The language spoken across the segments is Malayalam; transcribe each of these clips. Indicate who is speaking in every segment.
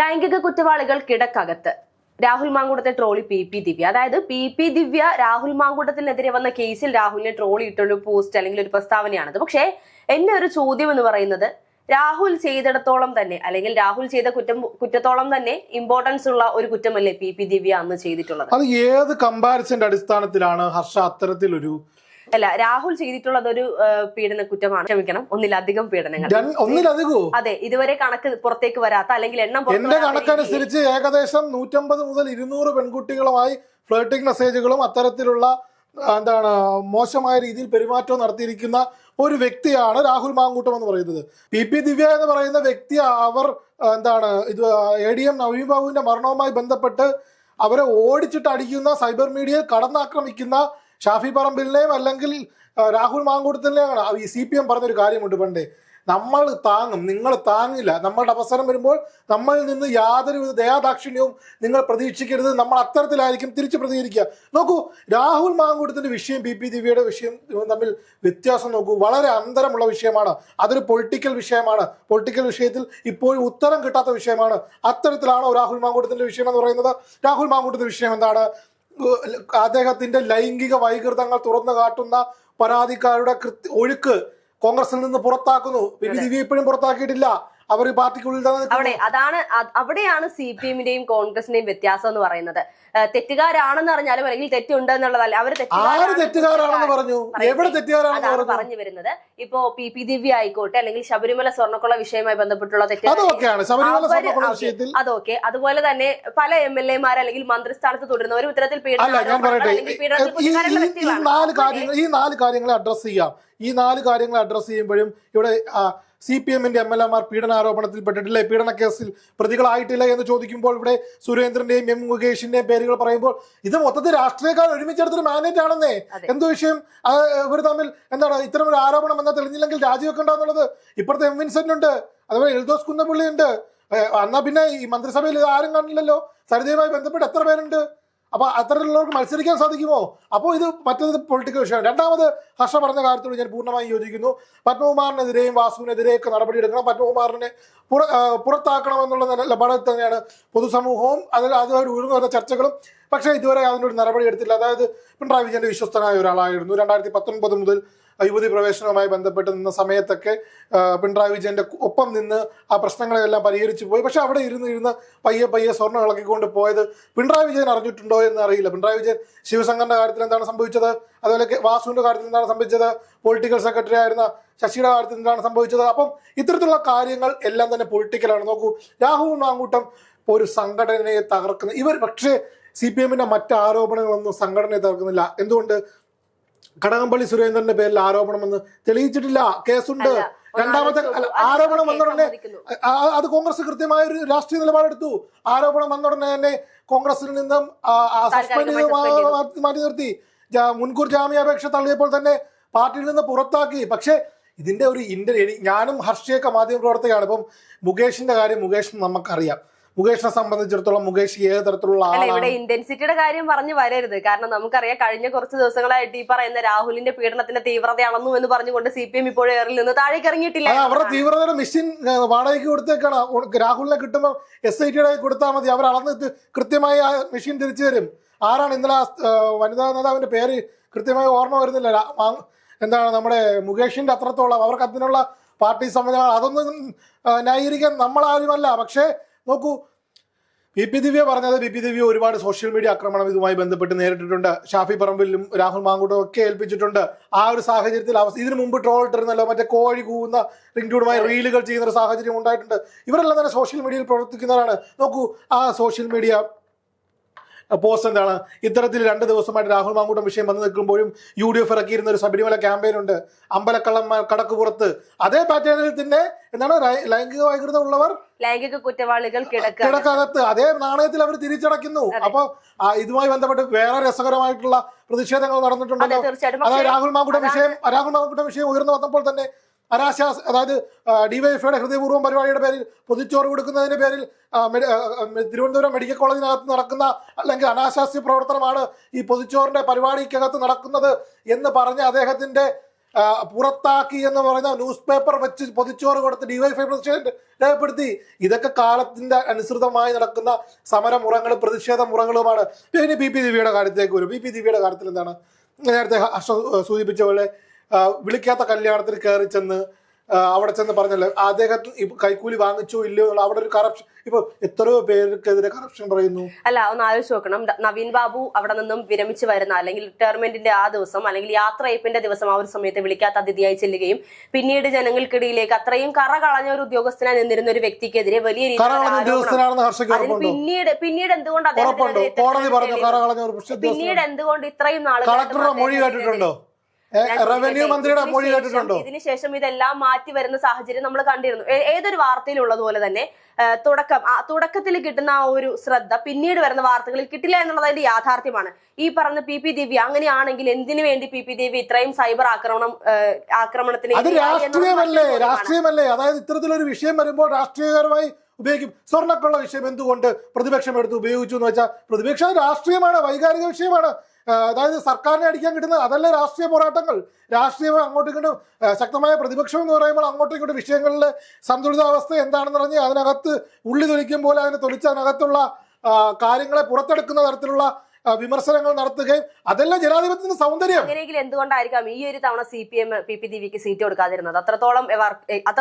Speaker 1: ലൈംഗിക കുറ്റവാളികൾ കിടക്കകത്ത്. രാഹുൽ മാങ്കൂടത്തെ ട്രോളി പി പി ദിവ്യ. അതായത് പി പി ദിവ്യ രാഹുൽ മാങ്കൂട്ടത്തിനെതിരെ വന്ന കേസിൽ രാഹുലിനെ ട്രോളി ഇട്ടൊരു പോസ്റ്റ് അല്ലെങ്കിൽ ഒരു പ്രസ്താവനയാണത്. പക്ഷേ എന്റെ ഒരു ചോദ്യം എന്ന് പറയുന്നത് രാഹുൽ ചെയ്തിടത്തോളം തന്നെ അല്ലെങ്കിൽ രാഹുൽ ചെയ്ത കുറ്റം കുറ്റത്തോളം തന്നെ ഇമ്പോർട്ടൻസ് ഉള്ള ഒരു കുറ്റമല്ലേ പി പി ദിവ്യ അന്ന് ചെയ്തിട്ടുള്ളത്?
Speaker 2: അത് ഏത് കമ്പാരിസന്റെ അടിസ്ഥാനത്തിലാണ് ഹർഷ അത്തരത്തിലൊരു
Speaker 1: അല്ല രാഹുൽ ചെയ്തിട്ടുള്ളത് ഒരു പീഡന കുറ്റമാണ്. ക്ഷമിക്കണം ഒന്നിലധികം പീഡനങ്ങൾ.
Speaker 2: ഒന്നിലധികം
Speaker 1: അതെ ഇതുവരെ കണക്ക് പുറത്തേക്ക് വരാത്ത അല്ലെങ്കിൽ എണ്ണം
Speaker 2: എന്റെ കണക്കനുസരിച്ച് ഏകദേശം നൂറ്റമ്പത് മുതൽ ഇരുന്നൂറ് പെൺകുട്ടികളുമായി ഫ്ലേട്ടിംഗ് മെസ്സേജുകളും അത്തരത്തിലുള്ള എന്താണ് മോശമായ രീതിയിൽ പെരുമാറ്റം നടത്തിയിരിക്കുന്ന ഒരു വ്യക്തിയാണ് രാഹുൽ മാങ്കൂട്ടം എന്ന് പറയുന്നത്. പി പി ദിവ്യ എന്ന് പറയുന്ന വ്യക്തി അവർ എന്താണ് ഇത് എ ഡി എം നവീൻ ബാബുവിന്റെ മരണവുമായി ബന്ധപ്പെട്ട് അവരെ ഓടിച്ചിട്ട് അടിക്കുന്ന സൈബർ മീഡിയയിൽ കടന്നാക്രമിക്കുന്ന ഷാഫി പറമ്പിലിനെയും അല്ലെങ്കിൽ രാഹുൽ മാങ്കൂട്ടത്തിനെയാണ് ഈ സി പി എം പറഞ്ഞൊരു കാര്യമുണ്ട് പണ്ടേ. നമ്മൾ താങ്ങും നിങ്ങൾ താങ്ങില്ല. നമ്മളുടെ അവസരം വരുമ്പോൾ നമ്മളിൽ നിന്ന് യാതൊരു ദയാദാക്ഷിണ്യവും നിങ്ങൾ പ്രതീക്ഷിക്കരുത്. നമ്മൾ അത്തരത്തിലായിരിക്കും തിരിച്ചു പ്രതികരിക്കുക. നോക്കൂ രാഹുൽ മാങ്കൂട്ടത്തിന്റെ വിഷയം പി പി ദിവ്യയുടെ വിഷയം തമ്മിൽ വ്യത്യാസം നോക്കൂ. വളരെ അന്തരമുള്ള വിഷയമാണ്. അതൊരു പൊളിറ്റിക്കൽ വിഷയമാണ്. പൊളിറ്റിക്കൽ വിഷയത്തിൽ ഇപ്പോഴും ഉത്തരം കിട്ടാത്ത വിഷയമാണ്. അത്തരത്തിലാണോ രാഹുൽ മാങ്കൂട്ടത്തിന്റെ വിഷയം എന്ന് പറയുന്നത്. രാഹുൽ മാങ്കൂട്ടത്തിന്റെ വിഷയം എന്താണ്? അദ്ദേഹത്തിന്റെ ലൈംഗിക വൈകൃതങ്ങൾ തുറന്നു കാട്ടുന്ന പരാതിക്കാരുടെ കൃത്യ ഒഴുക്ക് കോൺഗ്രസിൽ നിന്ന് പുറത്താക്കുന്നു. പി ദിവ്യ ഇപ്പോഴും പുറത്താക്കിയിട്ടില്ല. അവർ പാർട്ടിക്കുള്ളിൽ
Speaker 1: അവിടെ അതാണ് അവിടെയാണ് സി പി എമ്മിന്റെയും കോൺഗ്രസിന്റെയും വ്യത്യാസം എന്ന് പറയുന്നത്. തെറ്റുകാരാണെന്ന് അറിഞ്ഞാലും അല്ലെങ്കിൽ തെറ്റുണ്ട് എന്നുള്ളതല്ല അവർ
Speaker 2: തെറ്റുകാരാണെന്ന് പറഞ്ഞു? എവിടെ തെറ്റുകാരാണെന്ന് പറഞ്ഞു?
Speaker 1: വരുന്നത്. ഇപ്പോ പി പി ദിവ്യ ആയിക്കോട്ടെ അല്ലെങ്കിൽ ശബരിമല സ്വർണക്കുള്ള വിഷയമായി ബന്ധപ്പെട്ടുള്ള
Speaker 2: വിഷയത്തിൽ
Speaker 1: അതൊക്കെ. അതുപോലെ തന്നെ പല എം എൽ എമാർ അല്ലെങ്കിൽ മന്ത്രിസ്ഥാനത്ത് തുടരുന്നവരും ഇത്തരത്തിൽ
Speaker 2: ഈ നാല് കാര്യങ്ങൾ അഡ്രസ്സ് ചെയ്യാം. ഈ നാല് കാര്യങ്ങൾ അഡ്രസ് ചെയ്യുമ്പോഴും ഇവിടെ സി പി എമ്മിന്റെ എം എൽ എമാർ പീഡനാരോപണത്തിൽ പെട്ടിട്ടില്ലേ പീഡന കേസിൽ പ്രതികളായിട്ടില്ല എന്ന് ചോദിക്കുമ്പോൾ ഇവിടെ സുരേന്ദ്രന്റെയും എം മുകേഷിന്റെയും പേരുകൾ പറയുമ്പോൾ ഇത് മൊത്തത്തിൽ രാഷ്ട്രീയക്കാർ ഒരുമിച്ചെടുത്തൊരു മാനേജ് ആണെന്നേ. എന്തോ വിഷയം? ഇവർ തമ്മിൽ എന്താണ് ഇത്തരം ഒരു ആരോപണം എന്നാ തെളിഞ്ഞില്ലെങ്കിൽ രാജിവെക്കണ്ടെന്നുള്ളത് ഇപ്പുറത്തെ എം വിൻസെന്റ് ഉണ്ട് അതുപോലെ എൽദോസ് കുന്നപ്പള്ളി ഉണ്ട് എന്നാ പിന്നെ ഈ മന്ത്രിസഭയിൽ ഇത് ആരും കാണില്ലല്ലോ സരിതയുമായി ബന്ധപ്പെട്ട് എത്ര പേരുണ്ട്? അപ്പൊ അത്തരത്തിലുള്ളവർക്ക് മത്സരിക്കാൻ സാധിക്കുമോ? അപ്പോൾ ഇത് മറ്റൊരു പൊളിറ്റിക്കൽ വിഷയമാണ് രണ്ടാമത് ഹർഷ പറഞ്ഞ കാര്യത്തോട് ഞാൻ പൂർണമായും യോജിക്കുന്നു. പത്മകുമാറിനെതിരെയും വാസുവിനെതിരെയൊക്കെ നടപടിയെടുക്കണം പത്മകുമാറിനെ പുറ പുറത്താക്കണമെന്നുള്ള നിലപാടിൽ തന്നെയാണ് പൊതുസമൂഹവും അതിൽ അതുമായിട്ട് ഉയർന്നു വരുന്ന ചർച്ചകളും. പക്ഷേ ഇതുവരെ അതിനൊരു നടപടി എടുത്തില്ല. അതായത് പിണറായി വിജയന്റെ വിശ്വസ്തനായ ഒരാളായിരുന്നു. രണ്ടായിരത്തി പത്തൊൻപത് മുതൽ യുവതി പ്രവേശനവുമായി ബന്ധപ്പെട്ട് നിന്ന സമയത്തൊക്കെ പിണറായി വിജയന്റെ ഒപ്പം നിന്ന് ആ പ്രശ്നങ്ങളെല്ലാം പരിഹരിച്ചു പോയി. പക്ഷെ അവിടെ ഇരുന്ന് ഇരുന്ന് പയ്യെ പയ്യെ സ്വർണം ഇളക്കിക്കൊണ്ട് പോയത് പിണറായി വിജയൻ അറിഞ്ഞിട്ടുണ്ടോ എന്ന് അറിയില്ല. പിണറായി വിജയൻ ശിവശങ്കറിന്റെ കാര്യത്തിൽ എന്താണ് സംഭവിച്ചത്? അതുപോലെ വാസുവിന്റെ കാര്യത്തിൽ എന്താണ് സംഭവിച്ചത്? പൊളിറ്റിക്കൽ സെക്രട്ടറി ആയിരുന്ന ശശിയുടെ കാര്യത്തിൽ എന്താണ് സംഭവിച്ചത്? അപ്പം ഇത്തരത്തിലുള്ള കാര്യങ്ങൾ എല്ലാം തന്നെ പൊളിറ്റിക്കലാണ് നോക്കൂ രാഹുൽ മാങ്കൂട്ടം ഒരു സംഘടനയെ തകർക്കുന്ന ഇവർ പക്ഷേ സി പി എമ്മിന്റെ മറ്റ് ആരോപണങ്ങളൊന്നും സംഘടനയെ തകർക്കുന്നില്ല. എന്തുകൊണ്ട്? കടകംപള്ളി സുരേന്ദ്രന്റെ പേരിൽ ആരോപണമെന്ന് തെളിയിച്ചിട്ടില്ല. കേസുണ്ട്. രണ്ടാമത്തെ ആരോപണം വന്നുടനെ അത് കോൺഗ്രസ് കൃത്യമായ ഒരു രാഷ്ട്രീയ നിലപാടെടുത്തു. ആരോപണം വന്ന ഉടനെ തന്നെ കോൺഗ്രസിൽ നിന്നും സസ്പെൻഡ് ചെയ്ത് മാറ്റി നിർത്തി. മുൻകൂർ ജാമ്യാപേക്ഷ തള്ളിയപ്പോൾ തന്നെ പാർട്ടിയിൽ നിന്ന് പുറത്താക്കി. പക്ഷേ ഇതിന്റെ ഒരു ഇന്റർ ഞാനും ഹർഷയൊക്കെ മാധ്യമ പ്രവർത്തകയാണ് ഇപ്പം മുകേഷിന്റെ കാര്യം മുകേഷ് നമുക്കറിയാം. മുകേഷിനെ സംബന്ധിച്ചിടത്തോളം മുകേഷ് ഏത് തരത്തിലുള്ള
Speaker 1: ഇവിടെ ഇന്റൻസിറ്റിയുടെ കാര്യം പറഞ്ഞു വരരുത്. കാരണം നമുക്കറിയാം കഴിഞ്ഞ കുറച്ച് ദിവസങ്ങളായിട്ട് ഈ പറയുന്ന രാഹുലിന്റെ പീഡനത്തിന്റെ തീവ്രത അളന്നു എന്ന് പറഞ്ഞുകൊണ്ട് സി പി എം ഇപ്പോഴും ഏറിൽ നിന്ന് താഴേക്ക് ഇറങ്ങിയിട്ടില്ല.
Speaker 2: അവരുടെ തീവ്രതയുടെ മെഷീൻ വാടകയ്ക്ക് കൊടുത്തേക്കാണ്. രാഹുലിനെ കിട്ടുമ്പോൾ എസ് ഐ ടിയുടെ കൊടുത്താൽ മതി. അവർ അളന്ന് കൃത്യമായി ആ മെഷീൻ തിരിച്ചു തരും. ആരാണ് ഇന്നലെ വനിതാ നേതാവിന്റെ പേര് കൃത്യമായി ഓർമ്മ വരുന്നില്ല. എന്താണ് നമ്മുടെ മുകേഷിന്റെ അത്രത്തോളം അവർക്ക് അതിനുള്ള പാർട്ടി സംവിധാനം അതൊന്നും ന്യായീകരിക്കാൻ നമ്മളാരുമല്ല. പക്ഷേ നോക്കൂ വി പി ദിവ്യ പറഞ്ഞത് വി പി ദിവ്യ ഒരുപാട് സോഷ്യൽ മീഡിയ ആക്രമണം ഇതുമായി ബന്ധപ്പെട്ട് നേരിട്ടിട്ടുണ്ട്. ഷാഫി പറമ്പിലും രാഹുൽ മാങ്കൂട്ടും ഒക്കെ ഏൽപ്പിച്ചിട്ടുണ്ട്. ആ ഒരു സാഹചര്യത്തിൽ അവസ്ഥ ഇതിനു മുമ്പ് ട്രോൾ ഇട്ടിരുന്നല്ലോ മറ്റേ കോഴി കൂവുന്ന റിങ്ക്യൂഡുമായി റീലുകൾ ചെയ്യുന്ന ഒരു സാഹചര്യം ഉണ്ടായിട്ടുണ്ട്. ഇവരെല്ലാം തന്നെ സോഷ്യൽ മീഡിയയിൽ പ്രവർത്തിക്കുന്നവരാണ്. നോക്കൂ ആ സോഷ്യൽ മീഡിയ പോസ്റ്റ് എന്താണ്? ഇത്തരത്തിൽ രണ്ട് ദിവസമായിട്ട് രാഹുൽ മാങ്കൂട്ടം വിഷയം വന്നു നിൽക്കുമ്പോഴും യു ഡി എഫ് ഇറക്കിയിരുന്ന ഒരു ശബരിമല ക്യാമ്പയിൻ ഉണ്ട്. അമ്പലക്കള്ളന്മാർ കടക്കു പുറത്ത് അതേ പാറ്റേണിൽ തന്നെ എന്താണ്? ലൈംഗിക വൈകൃതം ഉള്ളവർ
Speaker 1: ലൈംഗിക കുറ്റവാളികൾ കിടക്കുക
Speaker 2: കിടക്കകത്ത്. അതേ നാണയത്തിൽ അവർ തിരിച്ചടയ്ക്കുന്നു. അപ്പൊ ഇതുമായി ബന്ധപ്പെട്ട് വേറെ രസകരമായിട്ടുള്ള പ്രതിഷേധങ്ങൾ നടന്നിട്ടുണ്ടല്ലോ. അതായത് രാഹുൽ മാങ്കുട്ട വിഷയം രാഹുൽ മാങ്കുട്ട വിഷയം ഉയർന്നു വന്നപ്പോൾ തന്നെ അനാശാസ് അതായത് ഡിവൈഎഫ്ഐയുടെ ഹൃദയപൂർവം പരിപാടിയുടെ പേരിൽ പൊതിച്ചോറ് കൊടുക്കുന്നതിന്റെ പേരിൽ തിരുവനന്തപുരം മെഡിക്കൽ കോളേജിനകത്ത് നടക്കുന്ന അല്ലെങ്കിൽ അനാശാസ്യ പ്രവർത്തനമാണ് ഈ പൊതിച്ചോറിന്റെ പരിപാടിക്കകത്ത് നടക്കുന്നത് എന്ന് പറഞ്ഞ് അദ്ദേഹത്തിന്റെ പുറത്താക്കി എന്ന് പറഞ്ഞ ന്യൂസ് പേപ്പർ വെച്ച് പൊതിച്ചോറ് കൊടുത്ത് ഡിവൈഫൈ പ്രതിഷേധം രേഖപ്പെടുത്തി. ഇതൊക്കെ കാലത്തിന്റെ അനുസൃതമായി നടക്കുന്ന സമരമുറകളും പ്രതിഷേധ മുറങ്ങളുമാണ് പിന്നെ പി. പി. ദിവ്യയുടെ കാര്യത്തിലേക്ക് വരും. പി. പി. ദിവ്യയുടെ കാര്യത്തിൽ എന്താണ്? നേരത്തെ സൂചിപ്പിച്ച പോലെ വിളിക്കാത്ത കല്യാണത്തിന് കയറി ചെന്ന് അവിടെ ചെന്ന് പറഞ്ഞല്ലോ അദ്ദേഹത്തിന് കൈക്കൂലി വാങ്ങിച്ചോ ഇല്ലയോ എന്നുള്ള അവിടെ ഒരു കറപ്ഷൻ ഇപ്പൊ എത്രയോ പേർക്കെതിരെ കറപ്ഷൻ പറയുന്നു.
Speaker 1: അല്ല ഒന്ന് ആലോചിച്ച് നോക്കണം. നവീൻ ബാബു അവിടെ നിന്നും വിരമിച്ചു വരുന്ന അല്ലെങ്കിൽ റിട്ടയർമെന്റിന്റെ ആ ദിവസം അല്ലെങ്കിൽ യാത്രയപ്പിന്റെ ദിവസം ആ ഒരു സമയത്ത് വിളിക്കാത്ത അതിഥിയായി ചെല്ലുകയും പിന്നീട് ജനങ്ങൾക്കിടയിലേക്ക് അത്രയും കറ കളഞ്ഞ ഒരു ഉദ്യോഗസ്ഥനായി നിന്നിരുന്ന ഒരു വ്യക്തിക്കെതിരെ വലിയ പിന്നീട് പിന്നീട് എന്തുകൊണ്ട് പിന്നീട്. എന്തുകൊണ്ട് ഇത്രയും നാളുകൾ
Speaker 2: കളക്ടറുടെ മൊഴി കേട്ടിട്ടുണ്ടോ? റവന്യൂ മന്ത്രിയുടെ മൊഴി കേട്ടിട്ടുണ്ടോ?
Speaker 1: ഇതിനുശേഷം ഇതെല്ലാം മാറ്റി വരുന്ന സാഹചര്യം നമ്മൾ കണ്ടിരുന്നു. ഏതൊരു വാർത്തയിലുള്ളതുപോലെ തന്നെ തുടക്കം തുടക്കത്തിൽ കിട്ടുന്ന ആ ഒരു ശ്രദ്ധ പിന്നീട് വരുന്ന വാർത്തകളിൽ കിട്ടില്ല എന്നുള്ളത് അതിന്റെ യാഥാർത്ഥ്യമാണ്. ഈ പറഞ്ഞ പി പി ദിവ്യ അങ്ങനെയാണെങ്കിൽ എന്തിനു വേണ്ടി പി പി ദിവ്യ ഇത്രയും സൈബർ ആക്രമണം ആക്രമണത്തിന്
Speaker 2: അത് രാഷ്ട്രീയമല്ലേ. രാഷ്ട്രീയമല്ലേ? അതായത് ഇത്തരത്തിലൊരു വിഷയം വരുമ്പോൾ രാഷ്ട്രീയകരമായി ഉപയോഗിക്കും. സ്വർണക്കുള്ള വിഷയം എന്തുകൊണ്ട് പ്രതിപക്ഷം എടുത്ത് ഉപയോഗിച്ചു എന്ന് വെച്ചാൽ പ്രതിപക്ഷം രാഷ്ട്രീയമാണ് വൈകാരിക വിഷയമാണ്. അതായത് സർക്കാരിനെ അടിക്കാൻ കിട്ടുന്നത് അതല്ല രാഷ്ട്രീയ പോരാട്ടങ്ങൾ? രാഷ്ട്രീയം അങ്ങോട്ടും ഇങ്ങോട്ടും ശക്തമായ പ്രതിപക്ഷം എന്ന് പറയുമ്പോൾ അങ്ങോട്ടും ഇങ്ങോട്ടും വിഷയങ്ങളിലെ സന്തുലിതാവസ്ഥ എന്താണെന്ന് പറഞ്ഞ് അതിനകത്ത് ഉള്ളി തൊലിക്കും പോലെ അതിനെ തൊലിച്ച് അതിനകത്തുള്ള കാര്യങ്ങളെ പുറത്തെടുക്കുന്ന തരത്തിലുള്ള വിമർശനങ്ങൾ നടത്തുകയും അതെല്ലാം ജനാധിപത്യത്തിന്റെ സൗന്ദര്യം.
Speaker 1: അങ്ങനെയെങ്കിൽ എന്തുകൊണ്ടായിരിക്കാം ഈ ഒരു തവണ C P M P P ദിവ്യക്ക് seat കൊടുക്കാതിരുന്നത്? അത്രത്തോളം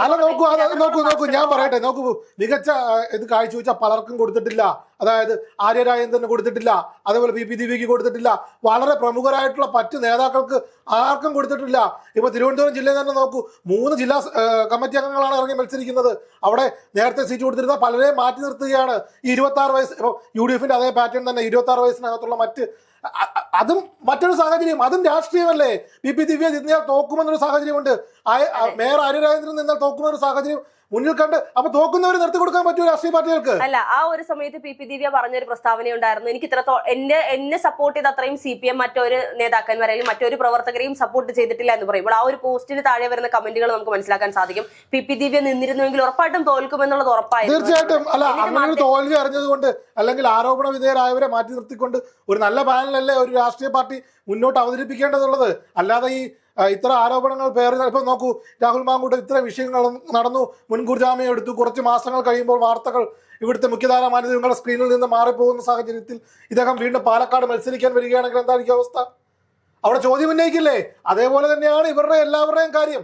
Speaker 2: അല്ല നോക്കൂ നോക്കൂ നോക്കൂ ഞാൻ പറയട്ടെ നോക്കൂ മികച്ച ഇത് കാഴ്ചവെച്ച പലർക്കും കൊടുത്തിട്ടില്ല. അതായത് ആര്യ രാജേന്ദ്രന് കൊടുത്തിട്ടില്ല അതേപോലെ പി പി ദിവ്യക്ക് കൊടുത്തിട്ടില്ല. വളരെ പ്രമുഖരായിട്ടുള്ള മറ്റ് നേതാക്കൾക്ക് ആർക്കും കൊടുത്തിട്ടില്ല. ഇപ്പൊ തിരുവനന്തപുരം ജില്ലയിൽ തന്നെ നോക്കൂ മൂന്ന് ജില്ലാ കമ്മിറ്റി അംഗങ്ങളാണ് ഇറങ്ങി മത്സരിക്കുന്നത്. അവിടെ നേരത്തെ സീറ്റ് കൊടുത്തിരുന്ന പലരെയും മാറ്റി നിർത്തുകയാണ്. ഈ ഇരുപത്തി ആറ് വയസ്സ് യു ഡി എഫിന്റെ അതേ പാറ്റേൺ തന്നെ ഇരുപത്തി ആറ് വയസ്സിനകത്തുള്ള മറ്റ് അ- അ- അതും മറ്റൊരു സാഹചര്യം. അതും രാഷ്ട്രീയമല്ലേ? പി പി ദിവ്യ നിന്നാൽ തോക്കുമെന്നൊരു സാഹചര്യമുണ്ട്. മേയർ അരുരാജേന്ദ്രൻ നിന്നാൽ തോക്കുമെന്നൊരു സാഹചര്യം മുന്നിൽ കണ്ട് അപ്പൊ തോക്കുന്നവർ നിർത്തി കൊടുക്കാൻ പറ്റുമോ രാഷ്ട്രീയ പാർട്ടികൾക്ക്?
Speaker 1: അല്ല ആ ഒരു സമയത്ത് പി പി ദിവ്യ പറഞ്ഞൊരു പ്രസ്താവന ഉണ്ടായിരുന്നു എനിക്ക് ഇത്രത്തോളം എന്നെ എന്നെ സപ്പോർട്ട് ചെയ്ത അത്രയും സി പി എം മറ്റൊരു നേതാക്കന്മാരെയും മറ്റൊരു പ്രവർത്തകരെയും സപ്പോർട്ട് ചെയ്തിട്ടില്ല എന്ന് പറയുമ്പോൾ ആ ഒരു പോസ്റ്റിന് താഴെ വരുന്ന കമന്റുകൾ നമുക്ക് മനസ്സിലാക്കാൻ സാധിക്കും. പി പി ദിവ്യ നിന്നിരുന്നുവെങ്കിൽ ഉറപ്പായിട്ടും തോൽക്കുമെന്നുള്ളത് ഉറപ്പായിരുന്നു.
Speaker 2: തീർച്ചയായിട്ടും. അല്ല അങ്ങനെ ഒരു തോൽവി അറിഞ്ഞതുകൊണ്ട് അല്ലെങ്കിൽ ആരോപണ വിധേയരായവരെ മാറ്റി നിർത്തിക്കൊണ്ട് ഒരു നല്ല പാനലല്ലേ ഒരു രാഷ്ട്രീയ പാർട്ടി മുന്നോട്ട് അവതരിപ്പിക്കേണ്ടതുള്ളത്. അല്ലാതെ ഈ ഇത്ര ആരോപണങ്ങൾ പേറി ഇപ്പൊ നോക്കൂ രാഹുൽ മാങ്കൂട്ട് ഇത്ര വിഷയങ്ങൾ നടന്നു മുൻകൂർ ജാമ്യം എടുത്തു. കുറച്ച് മാസങ്ങൾ കഴിയുമ്പോൾ വാർത്തകൾ ഇവിടുത്തെ മുഖ്യധാര മാധ്യമങ്ങളുടെ സ്ക്രീനിൽ നിന്ന് മാറിപ്പോകുന്ന സാഹചര്യത്തിൽ ഇദ്ദേഹം വീണ്ടും പാലക്കാട് മത്സരിക്കാൻ വരികയാണെങ്കിൽ എന്തായിരിക്കും അവസ്ഥ? അവിടെ ചോദ്യം ഉന്നയിക്കില്ലേ? അതേപോലെ തന്നെയാണ് ഇവരുടെ എല്ലാവരുടെയും കാര്യം.